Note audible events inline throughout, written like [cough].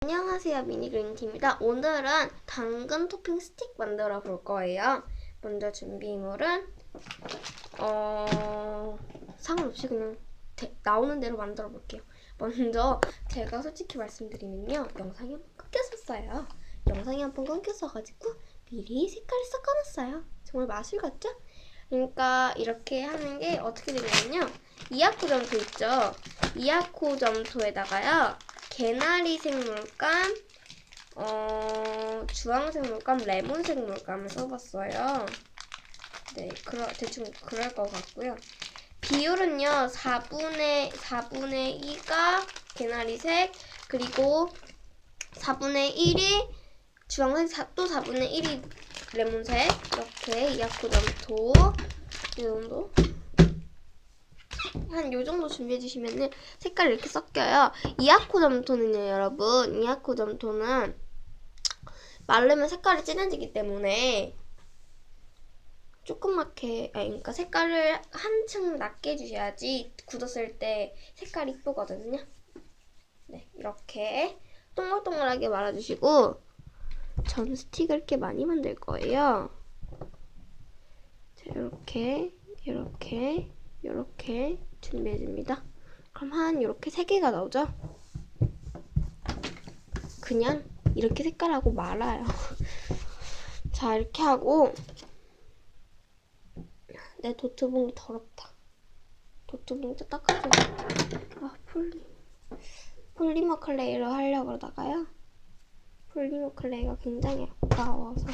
안녕하세요 미니그린티입니다. 오늘은 당근 토핑 스틱 만들어 볼 거예요. 먼저 준비물은 어 상관없이 그냥 대- 나오는 대로 만들어 볼게요. 먼저 제가 솔직히 말씀드리면요 영상이 한번 끊겼었어요. 영상이 한번 끊겼어가지고 미리 색깔을 섞어놨어요. 정말 마술 같죠? 그러니까 이렇게 하는 게 어떻게 되냐면요 이아코 점토 있죠? 이아코 점토에다가요 개나리색 물감, 어, 주황색 물감, 레몬색 물감을 써봤어요. 네, 그러, 대충 그럴 것 같고요. 비율은요, 4분의, 4분의 2가 개나리색, 그리고 4분의 1이 주황색, 사- 또 4분의 1이 레몬색, 이렇게 점토, 이 정도. 한 요 정도 준비해 주시면은 색깔이 이렇게 섞여요. 이아코 점토는요, 여러분. 이아코 점토는 마르면 색깔이 진해지기 때문에 조그맣게, 아니, 그러니까 색깔을 한층 낮게 해주셔야지 굳었을 때 색깔이 이쁘거든요. 네, 이렇게 동글동글하게 말아주시고 전 스틱을 이렇게 많이 만들 거예요. 자, 이렇게, 이렇게, 이렇게 준비해줍니다. 그럼 한 이렇게 세 개가 나오죠? 그냥 이렇게 색깔하고 말아요. [laughs] 자 이렇게 하고 내 도트봉이 더럽다. 도트봉도 닦아줘. 아 폴리 폴리머 클레이로 하려고 그러다가요. 폴리머 클레이가 굉장히 아까워서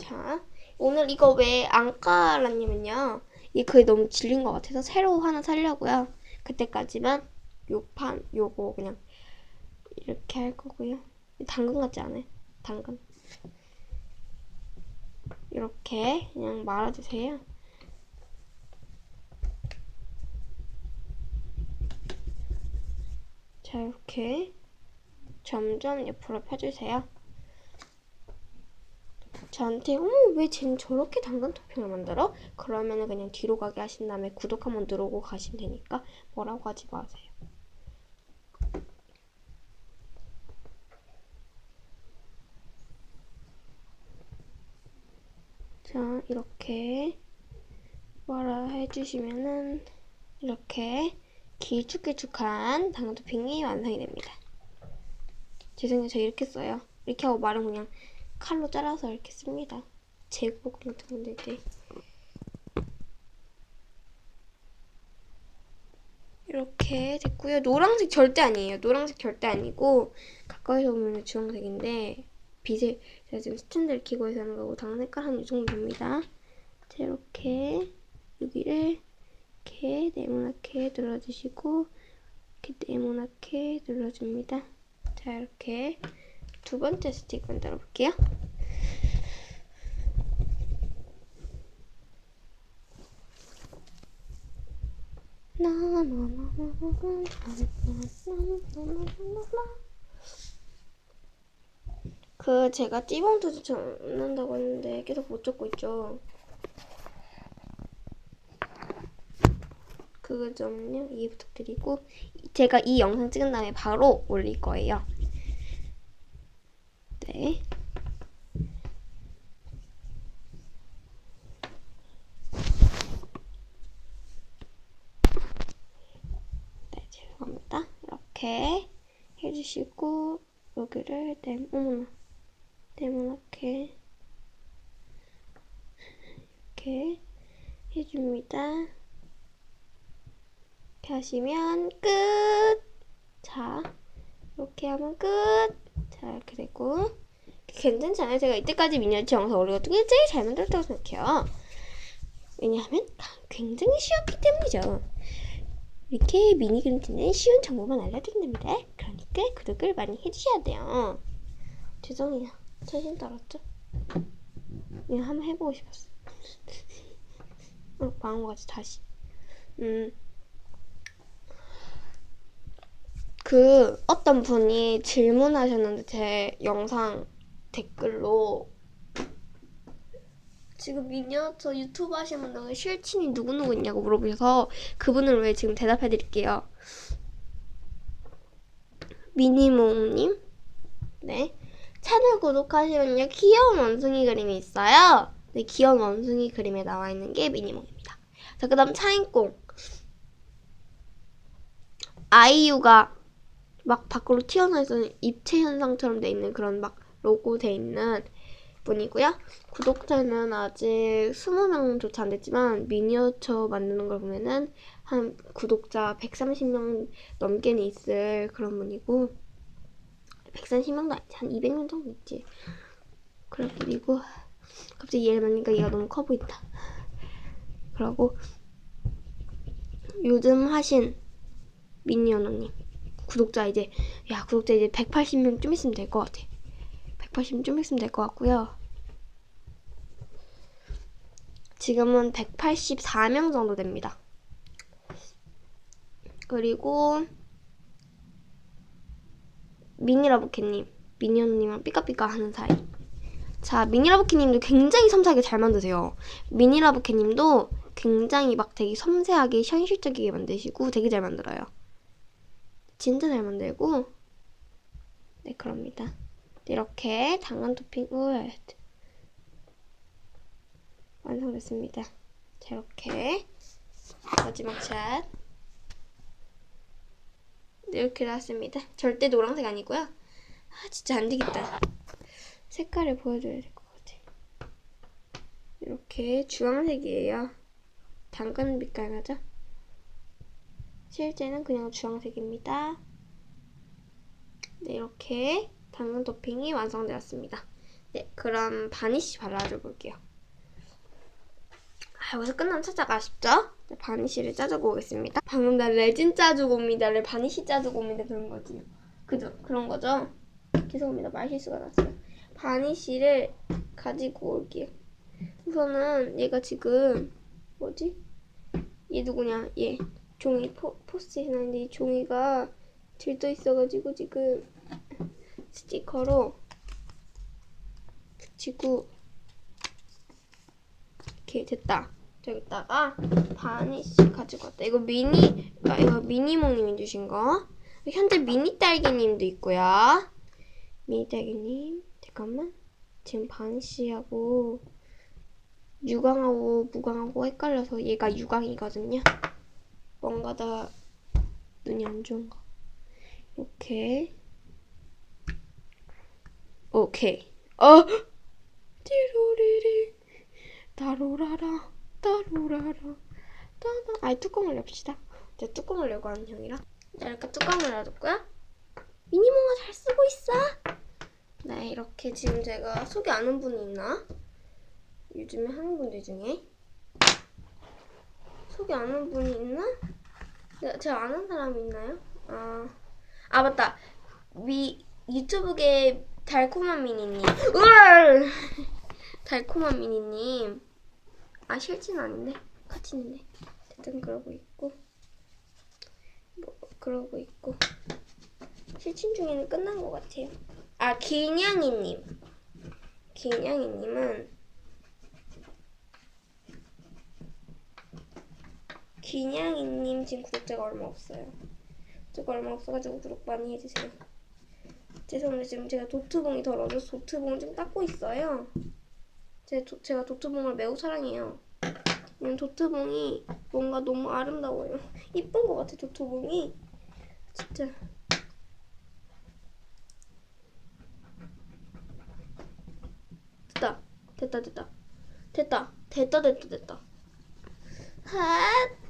자 오늘 이거 왜 안 깔았냐면요. 이 글이 너무 질린 것 같아서 새로 하나 살려고요. 그때까지만 요판 요거 그냥 이렇게 할 거고요. 당근 같지 않아요? 당근. 이렇게 그냥 말아주세요. 자 이렇게 점점 옆으로 펴주세요. 저한테 어, 왜 쟤는 저렇게 당근 토핑을 만들어? 그러면 은 그냥 뒤로 가게 하신 다음에 구독 한번 누르고 가시면 되니까 뭐라고 하지 마세요. 자 이렇게 말아 해주시면은 이렇게 길쭉길쭉한 당근 토핑이 완성이 됩니다. 죄송해요 저 이렇게 써요. 이렇게 하고 말은 그냥 칼로 잘라서 이렇게 씁니다. 재고 같은 거 만들 때. 이렇게 됐고요. 노란색 절대 아니에요. 노란색 절대 아니고 가까이서 보면 주황색인데 빛을 제가 지금 스탠드를 켜고 해서 하는 거고 당근 색깔 한 이 정도 됩니다. 자 이렇게 여기를 이렇게 네모나게 눌러주시고 이렇게 네모나게 눌러줍니다. 자 이렇게 두 번째 스틱 만들어 볼게요. 그 제가 띠봉투 접는다고 했는데 계속 못 접고 있죠. 그 점요 이해 부탁드리고 제가 이 영상 찍은 다음에 바로 올릴 거예요. 네. 네, 죄송합니다. 이렇게 해주시고 여기를 네, 어머나 네모나게 이렇게 해줍니다. 이렇게 하시면 끝! 자, 이렇게 하면 끝! 자, 되고 괜찮지 않아요? 제가 이때까지 미니어처 영상 올리고 게 제일 잘 만들었다고 생각해요. 왜냐하면 굉장히 쉬웠기 때문이죠. 이렇게 미니 그림티는 쉬운 정보만 알려드린답니다. 그러니까 구독을 많이 해주셔야 돼요. 죄송해요. 처신 떨었죠? 이거 한번 해보고 싶었어. [laughs] 어, 같이 다시. 음. 그 어떤 분이 질문하셨는데 제 영상 댓글로 지금 미니어처 유튜브 하시는 분들 실친이 누구누구 있냐고 물어보셔서 그분을 왜 지금 대답해 드릴게요. 미니모님 네. 채널 구독하시면요. 귀여운 원숭이 그림이 있어요. 네, 귀여운 원숭이 그림에 나와 있는 게 미니몽입니다. 자, 그 다음 차인공. 아이유가 막 밖으로 튀어나와서 입체 현상처럼 돼 있는 그런 막 로고 돼 있는 분이고요. 구독자는 아직 20명조차 안 됐지만 미니어처 만드는 걸 보면은 한 구독자 130명 넘게는 있을 그런 분이고 130명도 아니지 한 200명 정도 있지. 분이고 갑자기 얘를 만니까 얘가 너무 커 보인다. 그러고 요즘 하신 미니언어님 구독자 이제 야 구독자 이제 180명 좀 있으면 될 것 같아. 180명 좀 있으면 될 것 같고요. 지금은 184명 정도 됩니다. 그리고 미니라보케님, 미니언님랑 삐까삐까 하는 사이. 자, 미니라보케님도 굉장히 섬세하게 잘 만드세요. 미니라보케님도 굉장히 막 되게 섬세하게 현실적이게 만드시고 되게 잘 만들어요. 진짜 잘 만들고 네 그럽니다. 이렇게 당근 토핑을 완성됐습니다. 자 이렇게 마지막 샷 네, 이렇게 나왔습니다. 절대 노란색 아니고요. 아 진짜 안 되겠다. 색깔을 보여줘야 될 것 같아. 이렇게 주황색이에요. 당근 빛깔 맞아? 실제는 그냥 주황색입니다. 네, 이렇게 당근 토핑이 완성되었습니다. 네, 그럼 바니쉬 발라줘 볼게요. 아, 여기서 끝나면 살짝 아쉽죠? 네, 바니쉬를 짜주고 오겠습니다. 방금 나 레진 짜주고 옵니다를 바니쉬 짜주고 옵니다 그런 거지. 그죠? 그런 거죠? 죄송합니다. 말실수가 났어요. 바니쉬를 가지고 올게요. 우선은 얘가 지금 뭐지? 얘 누구냐? 얘 종이 포, 포스트잇 해놨는데 이 종이가 들떠 있어가지고 지금 스티커로 붙이고 이렇게 됐다. 저기다가 바니쉬 가지고 왔다. 이거 미니, 아, 이거 미니몽님이 주신 거. 현재 미니 딸기님도 있고요. 미니 딸기님, 잠깐만. 지금 바니쉬하고 유광하고 무광하고 헷갈려서 얘가 유광이거든요. 뭔가 다 눈이 안 좋은가. 이렇게. 오케이. 어! 띠로리리. 따로라라. 따로라라. 따다. 아이, 뚜껑을 엽시다. 제가 뚜껑을 열고 하는 형이라. 자, 이렇게 뚜껑을 열어뒀고요. 미니몽아 잘 쓰고 있어. 네, 이렇게 지금 제가 속이 아는 분이 있나? 요즘에 하는 분들 중에. 속이 아는 분이 있나? 네, 제가 아는 사람이 있나요? 아, 아 맞다. 미 유튜브계 달콤한 미니님. 으얼! [laughs] 달콤한 미니님. 아 실진 아닌데 있는데. 어쨌든 그러고 있고. 뭐 그러고 있고. 실친 중에는 끝난 것 같아요. 아 길냥이님. 길냥이님은 기냥이님 지금 구독자가 얼마 없어요. 구독자 얼마 없어가지고 구독 많이 해주세요. 죄송한데 지금 제가 도트봉이 더러워서 도트봉을 좀 닦고 있어요. 제 도, 제가 도트봉을 매우 사랑해요. 이 도트봉이 뭔가 너무 아름다워요. [laughs] 이쁜 것 같아 도트봉이. 진짜. 됐다. 됐다 됐다. 됐다. 됐다 됐다 됐다. 핫.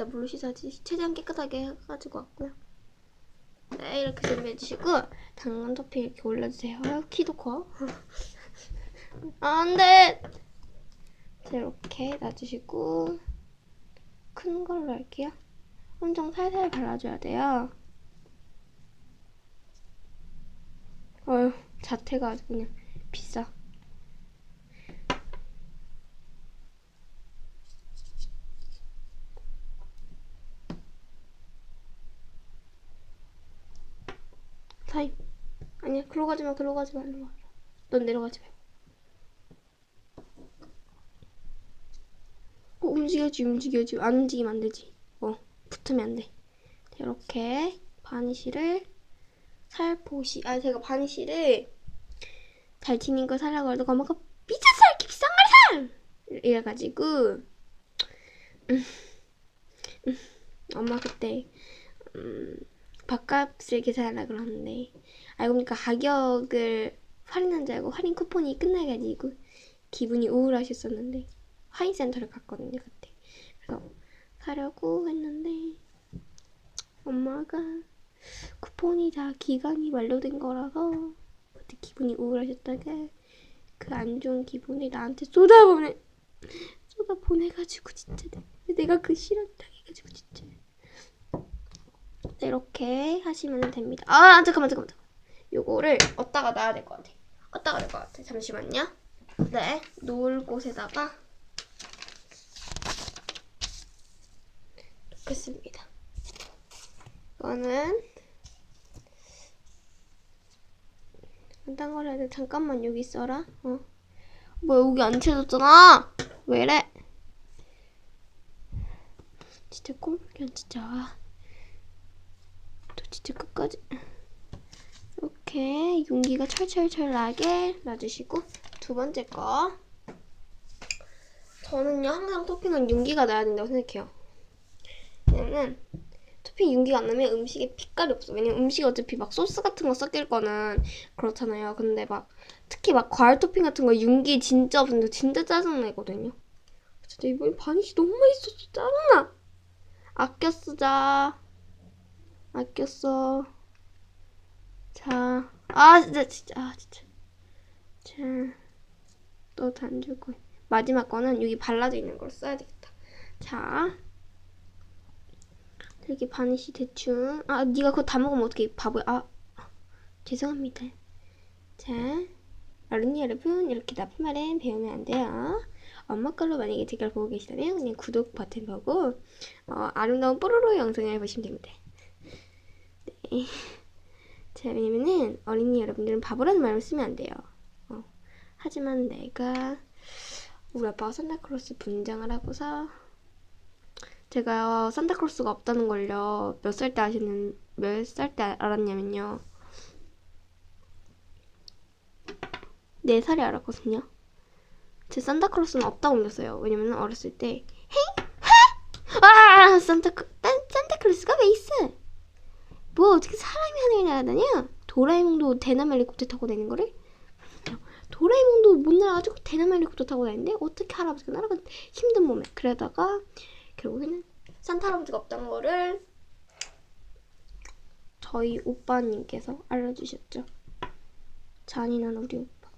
이따 물로 씻어야지. 최대한 깨끗하게 해가지고 왔고요. 네, 이렇게 준비해 주시고 당근 토핑 이렇게 올려주세요. 키도 커. [laughs] 안 돼! 자, 이렇게 놔주시고 큰 걸로 할게요. 엄청 살살 발라줘야 돼요. 어휴, 자태가 아주 그냥 비싸. 타임. 아니야, 글로 가지 마, 글로 가지 마, 일로 와. 넌 내려가지 말고. 어, 움직여지, 움직여지. 안 움직이면 안 되지. 어, 붙으면 안 돼. 이렇게 바니쉬를 살포시 아 제가 바니쉬를 잘 튀는 거 사려고 해도 엄마가 미쳤어 비싼 걸 사! 이래가지고 음, 음, 엄마 그때 음, 밥값을 사려고 그러는데. 알고 보니까 가격을 할인한 줄 알고 할인 쿠폰이 끝나가지고 기분이 우울하셨었는데 할인 센터를 갔거든요 그때. 그래서 사려고 했는데 엄마가 쿠폰이 다 기간이 만료된 거라서 그때 기분이 우울하셨다가 그 안 좋은 기분을 나한테 쏟아보내 쏟아보내가지고 진짜 내- 내가 그 실현 당해가지고 진짜. 네, 이렇게 하시면 됩니다 아 잠깐만 잠깐만 잠깐만 요거를 어디다가 놔야 될 것 같아 어디다가 될 것 같아 잠시만요 네 놓을 곳에다가 놓겠습니다 이거는 딴 거라 해도 잠깐만 여기 있어라. 어. 뭐 여기 안 채워졌잖아. 왜 이래? 진짜 꼴보기엔 진짜. 진짜 끝까지. 이렇게 윤기가 철철철 나게 놔주시고 두 번째 거. 저는요 항상 토핑은 윤기가 나야 된다고 생각해요. 왜냐면 토핑 윤기가 안 나면 음식에 빛깔이 없어. 왜냐면 음식 어차피 막 소스 같은 거 섞일 거는 그렇잖아요. 근데 막 특히 막 과일 토핑 같은 거 윤기 진짜 없는데 진짜 짜증나거든요. 진짜 이번에 바니쉬 너무 맛있었어. 짜증나. 아껴 쓰자. 써. 자, 아 진짜 진짜 아 진짜. 자, 또 단주고 마지막 거는 여기 발라져 있는 걸 써야 되겠다. 자. 이렇게 바니쉬 대충 아 네가 그거 다 먹으면 어떻게 바보야 아 죄송합니다 자 어린이 여러분 이렇게 나쁜 말은 배우면 안 돼요 엄마 걸로 만약에 댓글 보고 계시다면 그냥 구독 버튼 보고 어, 아름다운 뽀로로 영상을 보시면 됩니다 네. [laughs] 자 왜냐면은 어린이 여러분들은 바보라는 말을 쓰면 안 돼요 어. 하지만 내가 우리 아빠가 산타클로스 분장을 하고서 제가 산타클로스가 없다는 걸요. 몇 살 때 아시는 몇 살 때 알았냐면요. 네 살에 알았거든요. 제 산타클로스는 없다고 믿었어요. 왜냐면 어렸을 때 헤이 헤! 아 산타 산타클로스가 왜 있어? 뭐 어떻게 사람이 하늘에 날아다녀? 도라에몽도 대나무 헬리콥터 타고 다니는 거를? 도라에몽도 못 날아가지고 대나무 헬리콥터 타고 다니는데 어떻게 할아버지가 날아가 힘든 몸에 그러다가 결국에는 산타 할아버지가 없다는 거를 저희 오빠님께서 알려주셨죠. 잔인한 우리 오빠.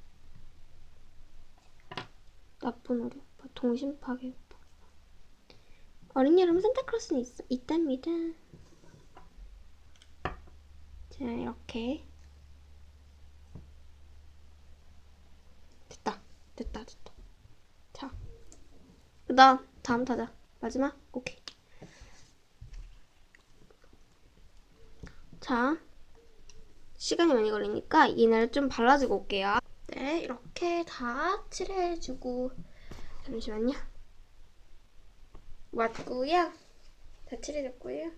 나쁜 우리 오빠. 동심 파괴 오빠. 어린이 여러분 산타클로스는 있, 있답니다. 자 이렇게. 됐다. 됐다 됐다. 자. 그다음 다음 타자. 마지막? 오케이. 자. 시간이 많이 걸리니까 얘네를 좀 발라주고 올게요. 네 이렇게 다 칠해주고. 잠시만요. 왔고요. 다 칠해줬고요.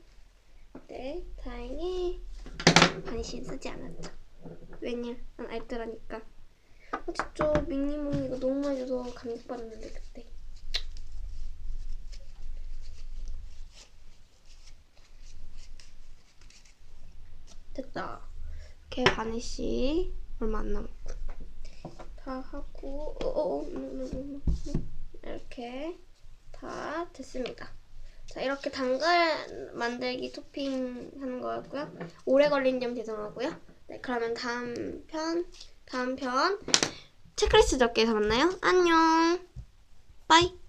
네 다행히 바니쉬 쓰지 않았죠 왜냐 난 알뜰하니까 아 진짜 미니몽 이거 너무 많이 줘서 감동받았는데 그때 됐다. 이렇게 바니쉬 얼마 안 남았고 다 하고 어, 어, 어, 음, 음, 음, 음. 이렇게 다 됐습니다. 자 이렇게 당근 만들기 토핑 하는 거였고요. 오래 걸린 점 죄송하고요. 네 그러면 다음 편 다음 편 체크리스트 적기에서 만나요. 안녕. 빠이.